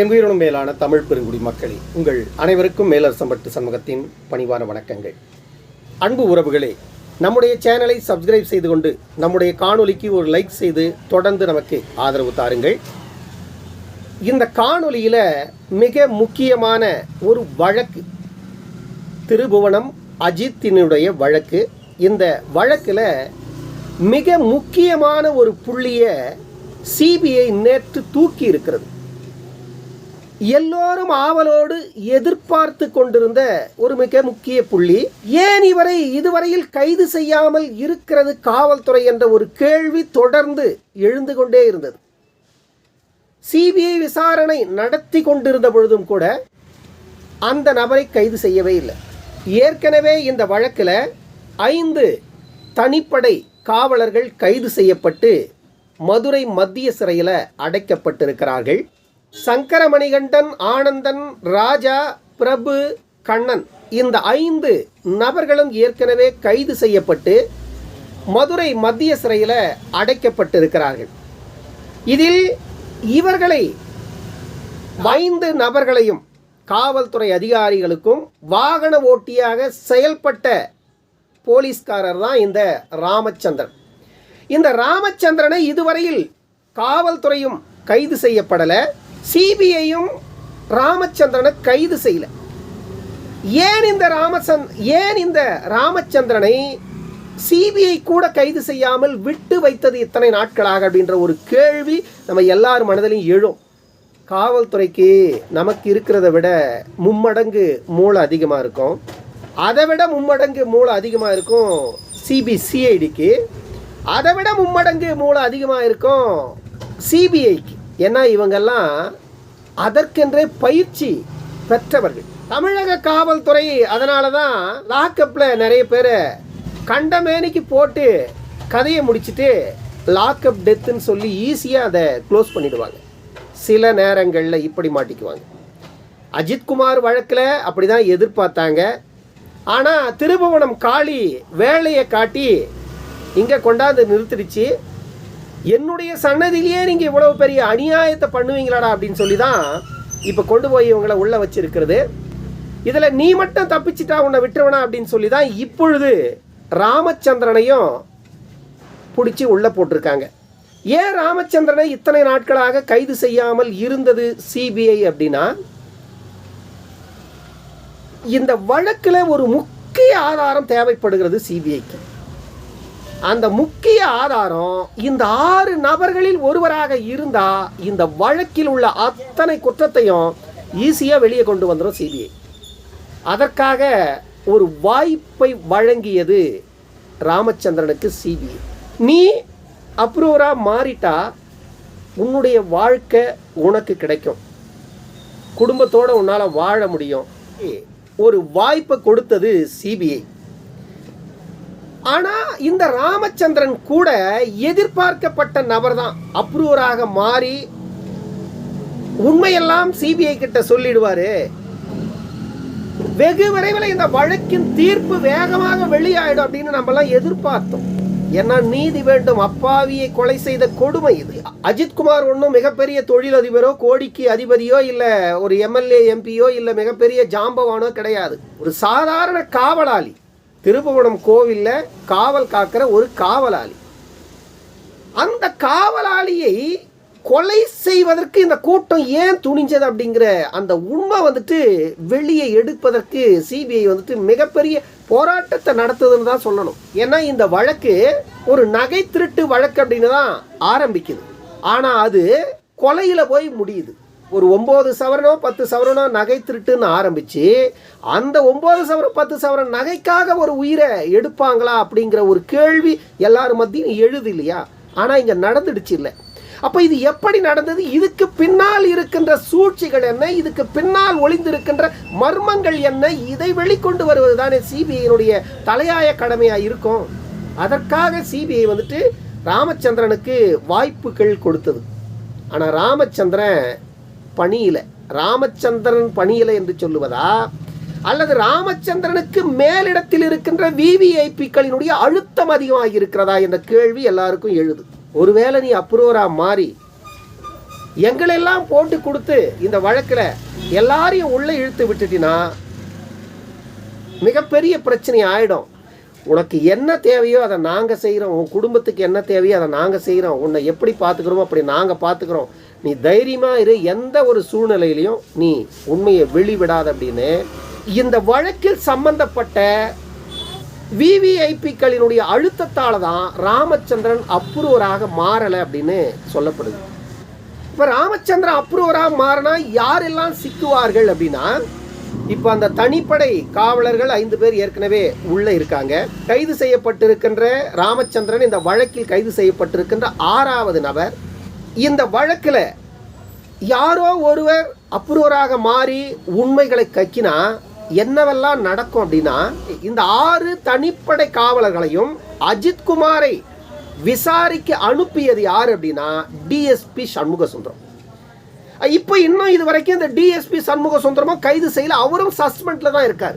என் உயிரினும் மேலான தமிழ் பெருங்குடி மக்களே உங்கள் அனைவருக்கும் மேலரசம்பட்டு சமூகத்தின் பணிவான வணக்கங்கள். அன்பு உறவுகளே நம்முடைய சேனலை சப்ஸ்கிரைப் செய்து கொண்டு நம்முடைய காணொலிக்கு ஒரு லைக் செய்து தொடர்ந்து நமக்கு ஆதரவு தாருங்கள். இந்த காணொலியில் மிக முக்கியமான ஒரு வழக்கு திருபுவனம் அஜித்தினுடைய வழக்கு. இந்த வழக்கில் மிக முக்கியமான ஒரு புள்ளியை சிபிஐ நேற்று தூக்கி இருக்கிறது. எல்லோரும் ஆவலோடு எதிர்பார்த்து கொண்டிருந்த ஒரு மிக முக்கிய புள்ளி. ஏன் இவரை இதுவரையில் கைது செய்யாமல் இருக்கிறது காவல்துறை என்ற ஒரு கேள்வி தொடர்ந்து எழுந்து கொண்டே இருந்தது. சிபிஐ விசாரணை நடத்தி கொண்டிருந்த பொழுதும் கூட அந்த நபரை கைது செய்யவே இல்லை. ஏற்கனவே இந்த வழக்கில் ஐந்து தனிப்படை காவலர்கள் கைது செய்யப்பட்டு மதுரை மத்திய சிறையில் அடைக்கப்பட்டிருக்கிறார்கள். சங்கரமணிகண்டன் ஆனந்தன் ராஜா பிரபு கண்ணன் இந்த ஐந்து நபர்களும் ஏற்கனவே கைது செய்யப்பட்டு மதுரை மத்திய சிறையில் அடைக்கப்பட்டிருக்கிறார்கள். இதில் இவர்களை ஐந்து நபர்களையும் காவல்துறை அதிகாரிகளுக்கும் வாகன ஓட்டியாக செயல்பட்ட போலீஸ்காரர் தான் இந்த ராமச்சந்திரன். இந்த ராமச்சந்திரனை இதுவரையில் காவல்துறையும் கைது செய்யப்படலை. சிபிஐயும் ராமச்சந்திரனை கைது செய்யல. ஏன் இந்த ராமச்சந்த் ஏன் இந்த ராமச்சந்திரனை சிபிஐ கூட கைது செய்யாமல் விட்டு வைத்தது இத்தனை நாட்களாக அப்படின்ற ஒரு கேள்வி நம்ம எல்லார் மனதிலையும் எழும். காவல்துறைக்கு நமக்கு இருக்கிறத விட மும்மடங்கு மூளை அதிகமாக இருக்கும். அதை விட மும்மடங்கு மூளை அதிகமாக இருக்கும் சிபிசிஐடிக்கு அதை விட மும்மடங்கு மூளை அதிகமாக இருக்கும் சிபிஐக்கு. ஏன்னா இவங்கெல்லாம் அதற்கென்றே பயிற்சி பெற்றவர்கள். தமிழக காவல்துறை அதனால தான் லாக்கப்பில் நிறைய பேர் கண்டமேனிக்கு போட்டு கதையை முடிச்சுட்டு லாக்அப் டெத்துன்னு சொல்லி ஈஸியாக அதை க்ளோஸ் பண்ணிடுவாங்க. சில நேரங்களில் இப்படி மாட்டிக்குவாங்க. அஜித்குமார் வழக்கில் அப்படி தான் எதிர்பார்த்தாங்க. ஆனால் திருபுவனம் காளி வேலையை காட்டி இங்கே கொண்டாந்து நிறுத்திடுச்சு. என்னுடைய சன்னதியிலேயே நீங்கள் இவ்வளவு பெரிய அநியாயத்தை பண்ணுவீங்களாடா அப்படின்னு சொல்லி தான் இப்போ கொண்டு போய் இவங்களை உள்ளே வச்சிருக்கிறது. இதில் நீ மட்டும் தப்பிச்சிட்டா உன்னை விட்டுருவனா அப்படின்னு சொல்லி தான் இப்பொழுது ராமச்சந்திரனையும் பிடிச்சி உள்ளே போட்டிருக்காங்க. ஏன் ராமச்சந்திரனை இத்தனை நாட்களாக கைது செய்யாமல் இருந்தது சிபிஐ அப்படின்னா இந்த வழக்கில் ஒரு முக்கிய ஆதாரம் தேவைப்படுகிறது சிபிஐக்கு அந்த முக்கிய ஆதாரம் இந்த ஆறு நபர்களில் ஒருவராக இருந்தா இந்த வழக்கில் உள்ள அத்தனை குற்றத்தையும் ஈஸியாக வெளியே கொண்டு வந்துடும் சிபிஐ அதற்காக ஒரு வாய்ப்பை வழங்கியது ராமச்சந்திரனுக்கு சிபிஐ நீ அப்ரூவராக மாறிட்டா உன்னுடைய வாழ்க்கை உனக்கு கிடைக்கும். குடும்பத்தோடு உன்னால் வாழ முடியும். ஒரு வாய்ப்பை கொடுத்தது சிபிஐ ஆனால் இந்த ராமச்சந்திரன் கூட எதிர்பார்க்கப்பட்ட நபர் தான் அப்ரூவராக மாறி உண்மையெல்லாம் சிபிஐ கிட்ட சொல்லிடுவாரு. வெகு விரைவில் இந்த வழக்கின் தீர்ப்பு வேகமாக வெளியாயிடும் அப்படின்னு நம்மலாம் எதிர்பார்த்தோம். ஏன்னா நீதி வேண்டும். அப்பாவியை கொலை செய்த கொடுமை இது. அஜித்குமார் ஒன்றும் மிகப்பெரிய தொழிலதிபரோ கோடிக்கு அதிபதியோ இல்லை ஒரு எம்எல்ஏ எம்பியோ இல்லை மிகப்பெரிய ஜாம்பவானோ கிடையாது. ஒரு சாதாரண காவலாளி. திருப்புவனம் கோவிலில் காவல் காக்கிற ஒரு காவலாளி. அந்த காவலாளியை கொலை செய்வதற்கு இந்த கூட்டம் ஏன் துணிஞ்சது அப்படிங்கிற அந்த உண்மை வந்துட்டு வெளியே எடுப்பதற்கு சிபிஐ வந்துட்டு மிகப்பெரிய போராட்டத்தை நடத்துதுன்னு தான் சொல்லணும். ஏன்னா இந்த வழக்கு ஒரு நகை திருட்டு வழக்கு அப்படின்னு தான் ஆரம்பிக்குது. ஆனால் அது கொலையில் போய் முடியுது. ஒரு ஒம்பது சவரனோ பத்து சவரனோ நகை திருட்டுன்னு ஆரம்பித்து அந்த ஒம்பது சவரம் பத்து சவரன் நகைக்காக ஒரு உயிரை எடுப்பாங்களா அப்படிங்கிற ஒரு கேள்வி எல்லாரும் மத்தியும் எழுது இல்லையா? ஆனால் இங்கே நடந்துடுச்சு இல்லை. அப்போ இது எப்படி நடந்தது? இதுக்கு பின்னால் இருக்கின்ற சூழ்ச்சிகள் என்ன? இதுக்கு பின்னால் ஒளிந்திருக்கின்ற மர்மங்கள் என்ன? இதை வெளிக்கொண்டு வருவது தானே சிபிஐனுடைய தலையாய கடமையாக இருக்கும்? அதற்காக சிபிஐ வந்துட்டு ராமச்சந்திரனுக்கு வாய்ப்புகள் கொடுத்தது. ஆனால் ராமச்சந்திரன் பணியில ராமச்சந்திரன் பணியில என்று சொல்லுவதா? அல்லது ராமச்சந்திரனுக்கு மேலிடத்தில் இருக்கின்ற விவிஐபிக்களினுடைய அழுத்தம் அதிகமாக இருக்கிறதா என்ற கேள்வி எல்லாருக்கும் எழுது. ஒருவேளை நீ அப்ரூவரா மாறி எங்களெல்லாம் போட்டு கொடுத்து இந்த வழக்கில் எல்லாரையும் உள்ளே இழுத்து விட்டுட்டினா மிகப்பெரிய பிரச்சனை ஆயிடும். உனக்கு என்ன தேவையோ அதை நாங்கள் செய்கிறோம் உன் குடும்பத்துக்கு என்ன தேவையோ அதை நாங்கள் செய்கிறோம் உன்னை எப்படி பார்த்துக்கிறோமோ அப்படி நாங்கள் பார்த்துக்கிறோம். நீ தைரியமாக இரு. எந்த ஒரு சூழ்நிலையிலையும் நீ உண்மையை வெளிவிடாத அப்படின்னு இந்த வழக்கில் சம்பந்தப்பட்ட விவிஐபிக்களினுடைய அழுத்தத்தால் தான் ராமச்சந்திரன் அப்ரூவராக மாறலை அப்படின்னு சொல்லப்படுது. இப்போ ராமச்சந்திரன் அப்ரூவராக மாறினா யாரெல்லாம் சிக்குவார்கள் அப்படின்னா இப்போ அந்த தனிப்படை காவலர்கள் ஐந்து பேர் ஏற்கனவே உள்ளே இருக்காங்க. கைது செய்யப்பட்டிருக்கின்ற ராமச்சந்திரன் இந்த வழக்கில் கைது செய்யப்பட்டிருக்கின்ற ஆறாவது நபர் இந்த வழக்கில் யாரோ ஒருவர் அப்ரூவராக மாறி உண்மைகளை கக்கினா என்னவெல்லாம் நடக்கும் அப்படின்னா இந்த ஆறு தனிப்படை காவலர்களையும் அஜித்குமாரை விசாரிக்க அனுப்பியது யார் அப்படின்னா டிஎஸ்பி சண்முக சுந்தரம் இப்போ இன்னும் இது வரைக்கும் இந்த டிஎஸ்பி சண்முக சுந்தரமும் கைது செய்யல அவரும் சஸ்பெண்டில் தான் இருக்கார்.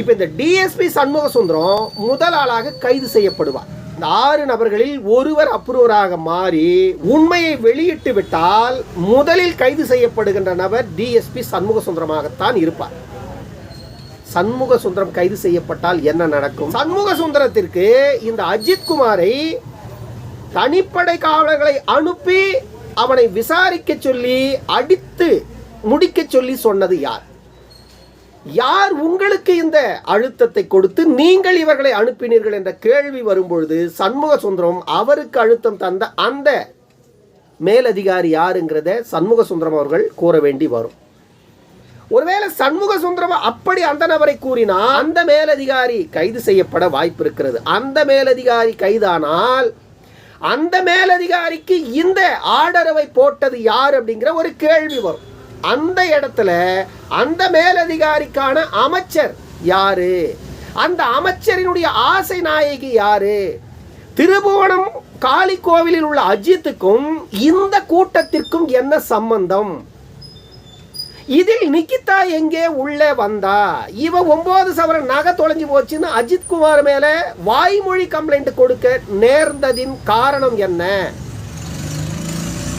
இப்போ இந்த டிஎஸ்பி சண்முக சுந்தரம் முதல் ஆளாக கைது செய்யப்படுவார். இந்த ஆறு நபர்களில் ஒருவர் அப்ரூவராக மாறி உண்மையை வெளியிட்டு விட்டால் முதலில் கைது செய்யப்படுகின்ற நபர் டிஎஸ்பி சண்முக சுந்தரமாகத்தான் இருப்பார். சண்முக சுந்தரம் கைது செய்யப்பட்டால் என்ன நடக்கும்? சண்முக சுந்தரத்திற்கு இந்த அஜித் குமாரை தனிப்படை காவலர்களை அனுப்பி அவனை விசாரிக்க சொல்லி அடித்து முடிக்க சொல்லி சொன்னது யார்? யார் உங்களுக்கு இந்த அழுத்தத்தை கொடுத்து நீங்கள் இவர்களை அனுப்பினீர்கள் என்ற கேள்வி வரும்பொழுது சண்முக சுந்தரம் அவருக்கு அழுத்தம் தந்த அந்த மேலதிகாரி யாருங்கிறத சண்முக சுந்தரம் அவர்கள் கூற வேண்டி வரும். ஒருவேளை சண்முக சுந்தரம் அப்படி அந்த நபரை கூறினால் அந்த மேலதிகாரி கைது செய்யப்பட வாய்ப்பு இருக்கிறது அந்த மேலதிகாரி கைதானால் அந்த மேலதிகாரிக்கு இந்த ஆர்டரவை போட்டது யார் அப்படிங்கிற ஒரு கேள்வி வரும். அந்த இடத்துல அந்த மேலதிகாரிக்கான அமைச்சர் யாரு? அந்த அமைச்சரினுடைய ஆசை நாயகி யாரு? திருபுவனம் காளி கோவிலில் உள்ள அஜித்துக்கும் இந்த கூட்டத்திற்கும் என்ன சம்பந்தம்? இதில் நிக்கிதா எங்கே உள்ளே வந்தா? இவ ஒன்பது சவரன் நகை தொலைஞ்சு போச்சுன்னு அஜித் குமார் மேல வாய்மொழி கம்ப்ளைண்ட் கொடுக்க நேர்ந்ததின் காரணம் என்ன?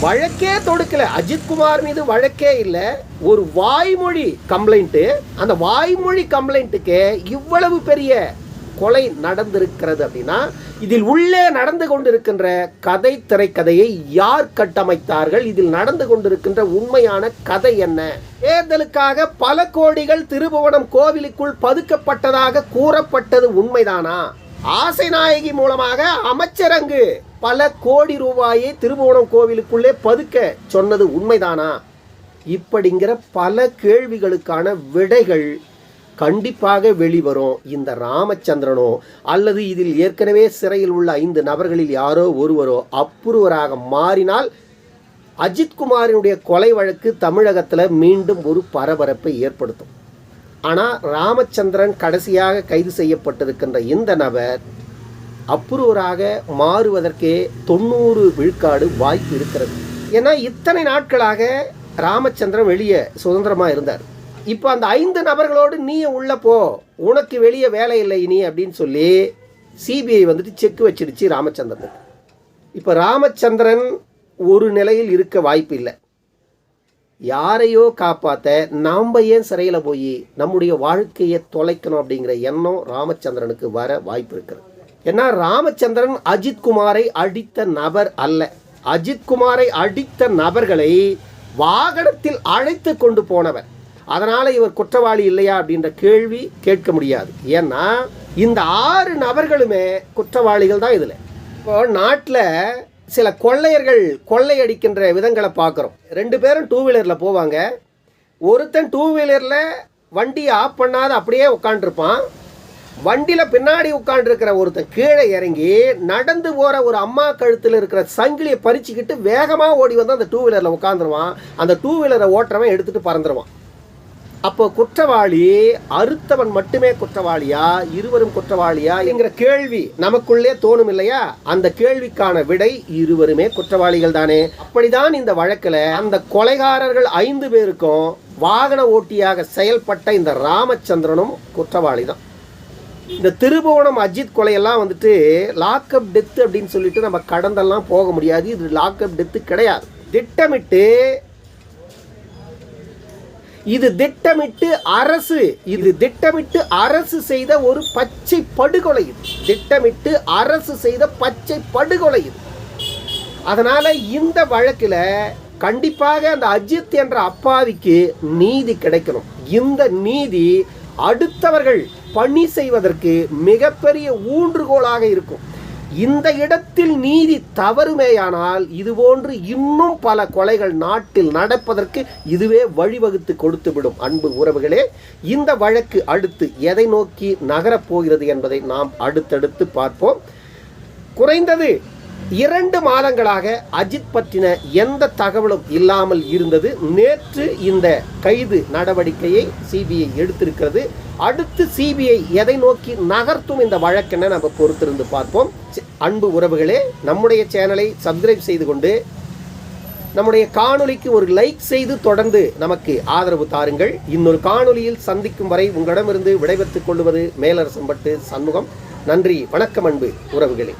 வழக்கே தொடுக்கல. அஜித் குமார் மீது வழக்கே இல்லை. ஒரு வாய்மொழி கம்ப்ளைண்ட்டு. அந்த வாய்மொழி கம்ப்ளைண்ட்டுக்கு இவ்வளவு பெரிய கொலை நடந்திருக்கிறது அப்படின்னா இதில் உள்ளே நடந்து கொண்டிருக்கின்ற கதை திரைக்கதையை யார் கட்டமைத்தார்கள்? இதில் நடந்து கொண்டிருக்கின்ற உண்மையான கதை என்ன? தேர்தலுக்காக பல கோடிகள் திருபுவனம் கோவிலுக்குள் பதுக்கப்பட்டதாக கூறப்பட்டது உண்மைதானா? ஆசை நாயகி மூலமாக அமைச்சரங்கு பல கோடி ரூபாயை திருபுவனம் கோவிலுக்குள்ளே பதுக்க சொன்னது உண்மைதானா? இப்படிங்கிற பல கேள்விகளுக்கான விடைகள் கண்டிப்பாக வெளிவரும் இந்த ராமச்சந்திரனோ அல்லது இதில் ஏற்கனவே சிறையில் உள்ள ஐந்து நபர்களில் யாரோ ஒருவரோ அப்புருவராக மாறினால் அஜித்குமாரினுடைய கொலை வழக்கு தமிழகத்தில் மீண்டும் ஒரு பரபரப்பை ஏற்படுத்தும். ஆனால் ராமச்சந்திரன் கடைசியாக கைது செய்யப்பட்டிருக்கின்ற இந்த நபர் அப்புறவராக மாறுவதற்கே தொண்ணூறு விழுக்காடு வாய்ப்பு இருக்கிறது. ஏன்னா இத்தனை நாட்களாக ராமச்சந்திரன் வெளியே சுதந்திரமாக இருந்தார். இப்போ அந்த ஐந்து நபர்களோடு நீ உள்ளே போ உனக்கு வெளியே வேலை இல்லை நீ அப்படின்னு சொல்லி சிபிஐ வந்துட்டு செக் வச்சிடுச்சு ராமச்சந்திரனுக்கு. இப்போ ராமச்சந்திரன் ஒரு நிலையில் இருக்க வாய்ப்பு இல்லை. யாரையோ காப்பாற்ற நாம் ஏன் சிறையில் போய் நம்முடைய வாழ்க்கையை தொலைக்கணும் அப்படிங்கிற எண்ணம் ராமச்சந்திரனுக்கு வர வாய்ப்பு இருக்கிறது ஏன்னா ராமச்சந்திரன் அஜித்குமாரை அடித்த நபர் அல்ல. அஜித்குமாரை அடித்த நபர்களை வாகனத்தில் அழைத்து கொண்டு போனவர் அதனால் இவர் குற்றவாளி இல்லையா அப்படின்ற கேள்வி கேட்க முடியாது. ஏன்னா இந்த ஆறு நபர்களுமே குற்றவாளிகள் தான் இதில். இப்போ நாட்டில் சில கொள்ளையர்கள் கொள்ளையடிக்கின்ற விதங்களை பார்க்குறோம். ரெண்டு பேரும் டூ வீலரில் போவாங்க. ஒருத்தன் டூ வீலரில் வண்டியை ஆஃப் பண்ணாத அப்படியே உட்காண்ட்ருப்பான் வண்டியில் பின்னாடி உட்காண்டிருக்கிற ஒருத்தன் கீழே இறங்கி நடந்து போகிற ஒரு அம்மா கழுத்தில் இருக்கிற சங்கிலியை பறிச்சுக்கிட்டு வேகமாக ஓடி வந்து அந்த டூ வீலரில் உட்காந்துருவான் அந்த டூ வீலரை ஓட்டுறவன் எடுத்துகிட்டு பறந்துடுவான் அப்போ குற்றவாளி அறுத்தவன் மட்டுமே குற்றவாளியா? இருவரும் குற்றவாளியா? என்கிற கேள்வி நமக்குள்ளே தோணும் இல்லையா? அந்த கேள்விக்கான விடை இருவருமே குற்றவாளிகள் தானே. அப்படிதான் இந்த வழக்கில் அந்த கொலைகாரர்கள் ஐந்து பேருக்கும் வாகன ஓட்டியாக செயல்பட்ட இந்த ராமச்சந்திரனும் குற்றவாளி தான் இந்த திருபுவனம் அஜித் கொலையெல்லாம் வந்துட்டு லாக்அப் டெத்து அப்படின்னு சொல்லிட்டு நம்ம கடந்தெல்லாம் போக முடியாது. இது லாக்அப் டெத்து கிடையாது. திட்டமிட்டு இது திட்டமிட்டு அரசு இது திட்டமிட்டு அரசு செய்த ஒரு பச்சை படுகொலை இது திட்டமிட்டு அரசு செய்த பச்சை படுகொலை இது அதனால இந்த வழக்கில் கண்டிப்பாக அந்த அஜித் என்ற அப்பாவிக்கு நீதி கிடைக்கணும். இந்த நீதி அடுத்தவர்கள் பணி செய்வதற்கு மிகப்பெரிய ஊன்றுகோலாக இருக்கும். இந்த இடத்தில் நீதி தவறுமேயானால் இதுபோன்று இன்னும் பல கொலைகள் நாட்டில் நடப்பதற்கு இதுவே வழிவகுத்து கொடுத்துவிடும். அன்பு உறவுகளே இந்த வழக்கு அடுத்து எதை நோக்கி நகரப் போகிறது என்பதை நாம் அடுத்தடுத்து பார்ப்போம். குறைந்தது இரண்டு மாதங்களாக அஜித் பற்றின எந்த தகவலும் இல்லாமல் இருந்தது. நேற்று இந்த கைது நடவடிக்கையை சிபிஐ எடுத்திருக்கிறது. அடுத்து சிபிஐ எதை நோக்கி நகர்த்தும் இந்த வழக்கென நம்ம பொறுத்திருந்து பார்ப்போம். அன்பு உறவுகளே நம்முடைய சேனலை சப்ஸ்கிரைப் செய்து கொண்டு நம்முடைய காணொலிக்கு ஒரு லைக் செய்து தொடர்ந்து நமக்கு ஆதரவு தாருங்கள். இன்னொரு காணொலியில் சந்திக்கும் வரை உங்களிடமிருந்து விடைபெற்றுக் கொள்வது மேலரசம்பட்டு சண்முகம். நன்றி வணக்கம் அன்பு உறவுகளே.